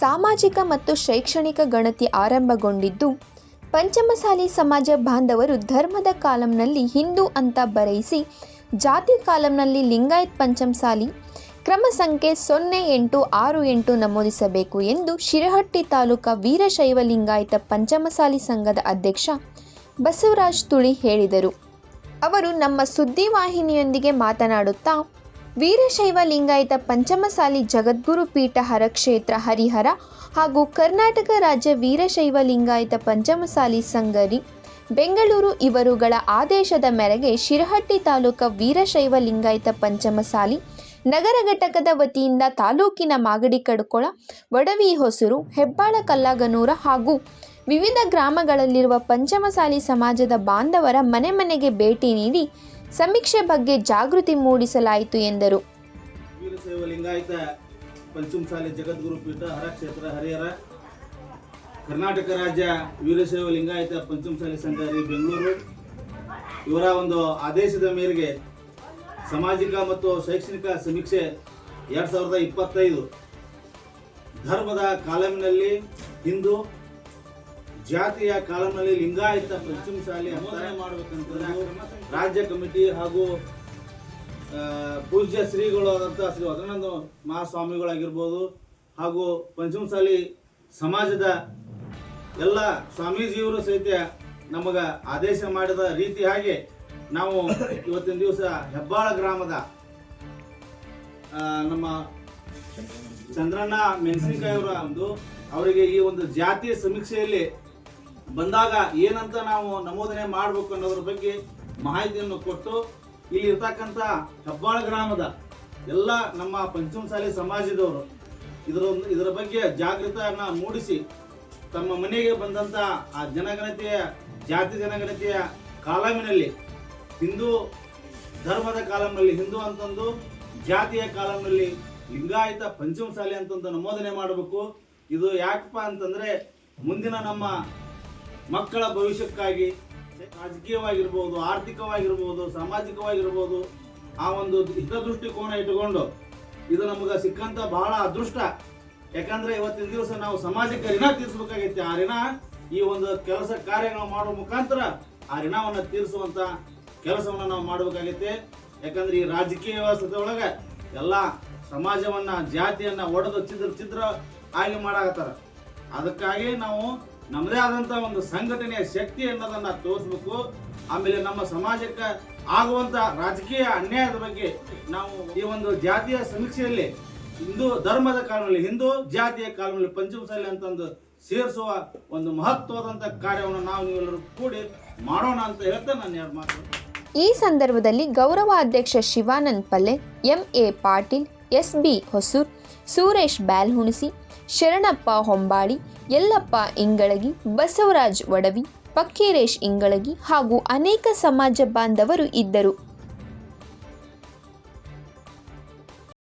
ಸಾಮಾಜಿಕ ಮತ್ತು ಶೈಕ್ಷಣಿಕ ಗಣತಿ ಆರಂಭಗೊಂಡಿದ್ದು, ಪಂಚಮಸಾಲಿ ಸಮಾಜ ಬಾಂಧವರು ಧರ್ಮದ ಕಾಲಂನಲ್ಲಿ ಹಿಂದೂ ಅಂತ ಬರೆಯಿಸಿ, ಜಾತಿ ಕಾಲಂನಲ್ಲಿ ಲಿಂಗಾಯತ್ ಪಂಚಮಸಾಲಿ, ಕ್ರಮ ಸಂಖ್ಯೆ ಸೊನ್ನೆ ಎಂಟು ಆರು ಎಂಟು ನಮೂದಿಸಬೇಕು ಎಂದು ಶಿರಹಟ್ಟಿ ತಾಲೂಕಾ ವೀರಶೈವ ಲಿಂಗಾಯತ ಪಂಚಮಸಾಲಿ ಸಂಘದ ಅಧ್ಯಕ್ಷ ಬಸವರಾಜ್ ತುಳಿ ಹೇಳಿದರು. ಅವರು ನಮ್ಮ ಸುದ್ದಿವಾಹಿನಿಯೊಂದಿಗೆ ಮಾತನಾಡುತ್ತಾ ವೀರಶೈವ ಲಿಂಗಾಯತ ಪಂಚಮಸಾಲಿ ಜಗದ್ಗುರು ಪೀಠ ಹರಕ್ಷೇತ್ರ ಹರಿಹರ ಹಾಗೂ ಕರ್ನಾಟಕ ರಾಜ್ಯ ವೀರಶೈವ ಲಿಂಗಾಯತ ಪಂಚಮಸಾಲಿ ಸಂಗರಿ, ಬೆಂಗಳೂರು ಇವರುಗಳ ಆದೇಶದ ಮೇರೆಗೆ ಶಿರಹಟ್ಟಿ ತಾಲೂಕ ವೀರಶೈವ ಲಿಂಗಾಯತ ಪಂಚಮಸಾಲಿ ನಗರ ಘಟಕದ ವತಿಯಿಂದ ತಾಲೂಕಿನ ಮಾಗಡಿ ಕಡ್ಕೊಳ ಒಡವಿ ಹೊಸೂರು, ಹೆಬ್ಬಾಳ ಕಲ್ಲಗನೂರ ಹಾಗೂ ವಿವಿಧ ಗ್ರಾಮಗಳಲ್ಲಿರುವ ಪಂಚಮಸಾಲಿ ಸಮಾಜದ ಬಾಂಧವರ ಮನೆ ಮನೆಗೆ ಭೇಟಿ ನೀಡಿ ಸಮೀಕ್ಷೆ ಬಗ್ಗೆ ಜಾಗೃತಿ ಮೂಡಿಸಲಾಯಿತು ಎಂದರು. ವೀರಶೈವ ಲಿಂಗಾಯತ ಪಂಚಮಸಾಲಿ ಜಗದ್ಗುರು ಪೀಠ ಹರ ಕ್ಷೇತ್ರ ಹರಿಹರ, ಕರ್ನಾಟಕ ರಾಜ್ಯ ವೀರಶೈವ ಲಿಂಗಾಯತ ಪಂಚಮಸಾಲಿ ಸಂಘ ಬೆಂಗಳೂರು. ಇವರ ಒಂದು ಆದೇಶದ ಮೇರೆಗೆ ಸಾಮಾಜಿಕ ಮತ್ತು ಶೈಕ್ಷಣಿಕ ಸಮೀಕ್ಷೆ ಎರಡು ಸಾವಿರದ ಇಪ್ಪತ್ತೈದು ಧರ್ಮದ ಕಾಲಮಿನಲ್ಲಿ ಹಿಂದೂ ಜಾತಿಯ ಕಾಲಂನಲ್ಲಿ ಲಿಂಗಾಯತ ಪಂಚಮಸಾಲಿ ಅನುದಾನ ಮಾಡಬೇಕಂತ ರಾಜ್ಯ ಕಮಿಟಿ ಹಾಗೂ ಪೂಜ್ಯ ಶ್ರೀಗಳು ಆದಂಥ ಶ್ರೀ ವದನಾನಂದ ಮಹಾಸ್ವಾಮಿಗಳಾಗಿರ್ಬೋದು ಹಾಗೂ ಪಂಚಮಸಾಲಿ ಸಮಾಜದ ಎಲ್ಲ ಸ್ವಾಮೀಜಿಯವರು ಸಹಿತ ನಮಗೆ ಆದೇಶ ಮಾಡಿದ ರೀತಿ ಹಾಗೆ ನಾವು ಇವತ್ತಿನ ದಿವಸ ಹೆಬ್ಬಾಳ ಗ್ರಾಮದ ನಮ್ಮ ಚಂದ್ರಣ್ಣ ಮೆಣಸಿನಕಾಯಿ ಅವರ ಒಂದು, ಅವರಿಗೆ ಈ ಒಂದು ಜಾತಿಯ ಸಮೀಕ್ಷೆಯಲ್ಲಿ ಬಂದಾಗ ಏನಂತ ನಾವು ನಮೂದನೆ ಮಾಡಬೇಕು ಅನ್ನೋದ್ರ ಬಗ್ಗೆ ಮಾಹಿತಿಯನ್ನು ಕೊಟ್ಟು ಇಲ್ಲಿ ಇರ್ತಕ್ಕಂಥ ಹೆಬ್ಬಾಳ ಗ್ರಾಮದ ಎಲ್ಲ ನಮ್ಮ ಪಂಚಮಸಾಲಿ ಸಮಾಜದವರು ಇದರ ಇದರ ಬಗ್ಗೆ ಜಾಗೃತನ ಮೂಡಿಸಿ ತಮ್ಮ ಮನೆಗೆ ಬಂದಂಥ ಆ ಜನಗಣತಿಯ, ಜಾತಿ ಜನಗಣತಿಯ ಕಾಲಮಿನಲ್ಲಿ, ಹಿಂದೂ ಧರ್ಮದ ಕಾಲಂನಲ್ಲಿ ಹಿಂದೂ ಅಂತಂದು ಜಾತಿಯ ಕಾಲಂನಲ್ಲಿ ಲಿಂಗಾಯತ ಪಂಚಮಸಾಲಿ ಅಂತಂದು ನಮೋದನೆ ಮಾಡಬೇಕು. ಇದು ಯಾಕಪ್ಪ ಅಂತಂದ್ರೆ ಮುಂದಿನ ನಮ್ಮ ಮಕ್ಕಳ ಭವಿಷ್ಯಕ್ಕಾಗಿ ರಾಜಕೀಯವಾಗಿರ್ಬೋದು, ಆರ್ಥಿಕವಾಗಿರ್ಬೋದು, ಸಾಮಾಜಿಕವಾಗಿರ್ಬೋದು, ಆ ಒಂದು ಹಿತದೃಷ್ಟಿಕೋನ ಇಟ್ಟುಕೊಂಡು ಇದು ನಮಗೆ ಸಿಕ್ಕಂತ ಬಹಳ ಅದೃಷ್ಟ. ಯಾಕಂದ್ರೆ ಇವತ್ತಿನ ದಿವಸ ನಾವು ಸಮಾಜಕ್ಕೆ ಋಣ ತೀರಿಸಬೇಕಾಗೈತೆ. ಆ ಋಣ ಈ ಒಂದು ಕೆಲಸ ಕಾರ್ಯಗಳು ಮಾಡುವ ಮುಖಾಂತರ ಆ ಋಣವನ್ನು ತೀರಿಸುವಂತ ಕೆಲಸವನ್ನು ನಾವು ಮಾಡಬೇಕಾಗೈತೆ. ಯಾಕಂದ್ರೆ ಈ ರಾಜಕೀಯ ವ್ಯವಸ್ಥೆ ಒಳಗೆ ಎಲ್ಲ ಸಮಾಜವನ್ನ, ಜಾತಿಯನ್ನ ಒಡೆದು ಚಿದ್ರ ಚಿದ್ರ ಆಗಿ ಮಾಡಾಕತ್ತಾರ. ಅದಕ್ಕಾಗಿ ನಾವು ನಮ್ಮದೇ ಆದಂತ ಒಂದು ಸಂಘಟನೆಯ ಶಕ್ತಿ ಅನ್ನೋದನ್ನ ತೋರಿಸ್ಬೇಕು. ಆಮೇಲೆ ನಮ್ಮ ಸಮಾಜಕ್ಕೆ ಆಗುವಂತ ರಾಜಕೀಯ ಅನ್ಯಾಯದ ಬಗ್ಗೆ ನಾವು ಈ ಒಂದು ಜಾತಿಯ ಸಮೀಕ್ಷೆಯಲ್ಲಿ ಹಿಂದೂ ಧರ್ಮದ ಕಾಲದಲ್ಲಿ, ಹಿಂದೂ ಜಾತಿಯ ಕಾಲದಲ್ಲಿ ಪಂಚಮಸಾಲಿ ಅಂತಂದು ಸೇರಿಸುವ ಒಂದು ಮಹತ್ವದಂತ ಕಾರ್ಯವನ್ನು ನಾವು ನೀವೆಲ್ಲರೂ ಕೂಡಿ ಮಾಡೋಣ ಅಂತ ಹೇಳ್ತಾ ನಾನು ಎರಡು ಮಾತು ಈ ಸಂದರ್ಭದಲ್ಲಿ ಗೌರವ ಅಧ್ಯಕ್ಷ Shivanand Palle, M A Patil, S B Hosur, Suresh Byalhunisi Sharanappa Hombali Yallappa Ingalagi Basavaraj Vadavi Pakkeresh Ingalagi ಹಾಗೂ ಅನೇಕ ಸಮಾಜ ಬಾಂಧವರು ಇದ್ದರು.